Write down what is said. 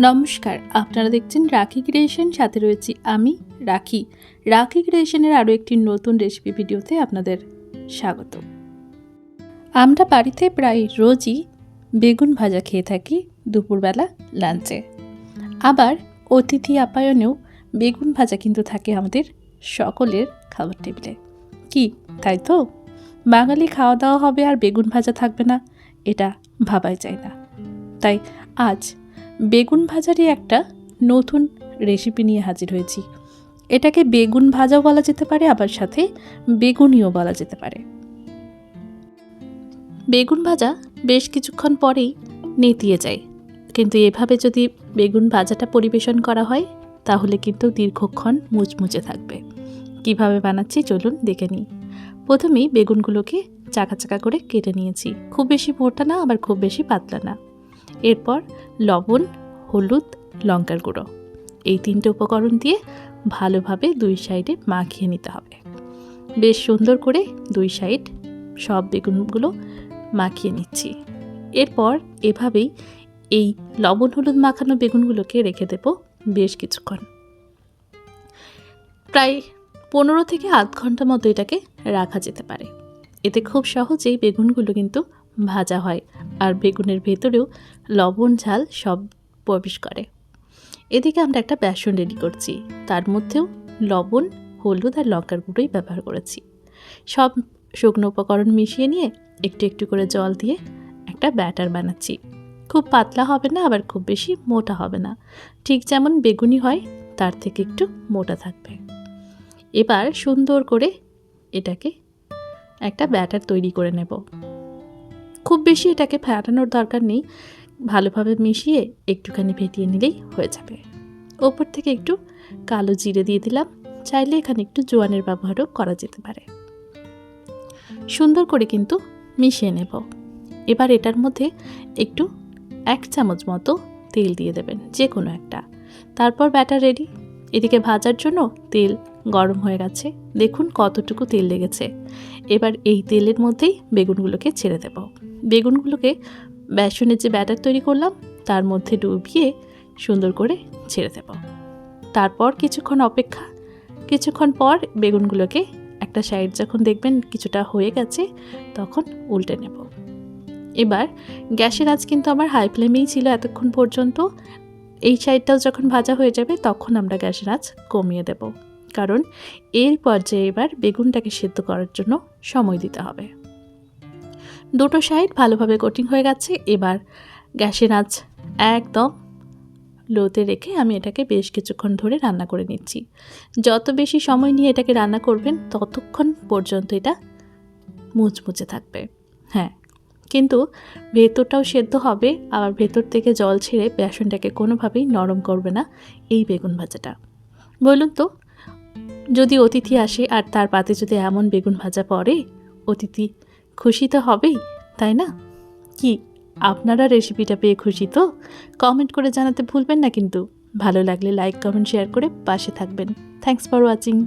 নমস্কার, আপনারা দেখছেন রাখি ক্রিয়েশন, সাথে রয়েছি আমি, রাখি। রাখি ক্রিয়েশনের আরও একটি নতুন রেসিপি ভিডিওতে আপনাদের স্বাগত। আমরা বাড়িতে প্রায় রোজই বেগুন ভাজা খেয়ে থাকি দুপুরবেলা লাঞ্চে। আবার অতিথি আপ্যায়নেও বেগুন ভাজা কিন্তু থাকে আমাদের সকলের খাবার টেবিলে। কি, তাই তো? বাঙালি খাওয়া দাওয়া হবে আর বেগুন ভাজা থাকবে না, এটা ভাবাই যায় না। তাই আজ বেগুন ভাজারই একটা নতুন রেসিপি নিয়ে হাজির হয়েছি। এটাকে বেগুন ভাজাও বলা যেতে পারে, আবার সাথে বেগুনিও বলা যেতে পারে। বেগুন ভাজা বেশ কিছুক্ষণ পরেই নেতিয়ে যায়। কিন্তু এভাবে যদি বেগুন ভাজাটা পরিবেশন করা হয়, তাহলে কিন্তু দীর্ঘক্ষণ মুচমুচে থাকবে। কীভাবে বানাচ্ছি চলুন দেখে নিই। প্রথমেই বেগুনগুলোকে চাকা চাকা করে কেটে নিয়েছি। খুব বেশি মোটা না, আবার খুব বেশি পাতলা না। এরপর লবণ, হলুদ, লঙ্কার গুঁড়ো। এই তিনটে উপকরণ দিয়ে ভালোভাবে দুই সাইডে মাখিয়ে নিতে হবে। বেশ সুন্দর করে দুই সাইড সব বেগুনগুলো মাখিয়ে নিচ্ছি। এরপর এভাবেই এই লবণ, হলুদ মাখানো বেগুনগুলোকে রেখে দেব বেশ কিছুক্ষণ। প্রায় পনেরো থেকে আধ ঘণ্টা মতো এটাকে রাখা যেতে পারে। এতে খুব সহজেই বেগুনগুলো কিন্তু ভাজা হয় আর বেগুনের ভেতরেও লবণ, ঝাল সব প্রবেশ করে। এদিকে আমরা একটা বেসন রেডি করছি। তার মধ্যেও লবণ, হলুদ আর লঙ্কার গুঁড়োই ব্যবহার করেছি। সব শুকনো উপকরণ মিশিয়ে নিয়ে একটু একটু করে জল দিয়ে একটা ব্যাটার বানাচ্ছি। খুব পাতলা হবে না, আবার খুব বেশি মোটা হবে না। ঠিক যেমন বেগুনি হয়, তার থেকে একটু মোটা থাকবে। এবার সুন্দর করে এটাকে একটা ব্যাটার তৈরি করে নেব। খুব বেশি এটাকে ফেটানোর দরকার নেই। ভালোভাবে মিশিয়ে একটুখানি ফেটিয়ে নিলেই হয়ে যাবে। ওপর থেকে একটু কালো জিরে দিয়ে দিলাম। চাইলে এখানে একটু জোয়ানের ব্যবহারও করা যেতে পারে। সুন্দর করে কিন্তু মিশিয়ে নেব। এবার এটার মধ্যে একটু এক চামচ মতো তেল দিয়ে দেবেন যে কোনো একটা। তারপর ব্যাটার রেডি। এদিকে ভাজার জন্য তেল গরম হয়ে গেছে। দেখুন কতটুকু তেল লেগেছে। এবার এই তেলের মধ্যেই বেগুনগুলোকে ছেড়ে দেব। বেগুনগুলোকে বেসনের যে ব্যাটার তৈরি করলাম, তার মধ্যে ডুবিয়ে সুন্দর করে ছেড়ে দেব। তারপর কিছুক্ষণ অপেক্ষা। কিছুক্ষণ পর বেগুনগুলোকে একটা সাইড যখন দেখবেন কিছুটা হয়ে গেছে, তখন উল্টে নেব। এবার গ্যাসের আজ কিন্তু আমার হাই ফ্লেমেই ছিল এতক্ষণ পর্যন্ত। এই সাইডটাও যখন ভাজা হয়ে যাবে, তখন আমরা গ্যাসের আঁচ কমিয়ে দেব। কারণ এর পর্যায়ে এবার বেগুনটাকে সেদ্ধ করার জন্য সময় দিতে হবে। দুটো সাইড ভালোভাবে কোটিং হয়ে গেছে, এবার গ্যাসের আঁচ একদম লোতে রেখে আমি এটাকে বেশ কিছুক্ষণ ধরে রান্না করে নিচ্ছি। যত বেশি সময় নিয়ে এটাকে রান্না করবেন, ততক্ষণ পর্যন্ত এটা মুচমুচে থাকবে। হ্যাঁ কিন্তু ভেতরটাও সেদ্ধ হবে, আবার ভেতর থেকে জল ছেড়ে বেসনটাকে কোনোভাবেই নরম করবে না এই বেগুন ভাজাটা। বলুন তো যদি অতিথি আসে আর তার পাতে যদি এমন বেগুন ভাজা পড়ে, অতিথি খুশি তো হবেই, তাই না? কি, আপনারা রেসিপিটা পেয়ে খুশি তো? কমেন্ট করে জানাতে ভুলবেন না কিন্তু। ভালো লাগলে লাইক, কমেন্ট, শেয়ার করে পাশে থাকবেন। Thanks for watching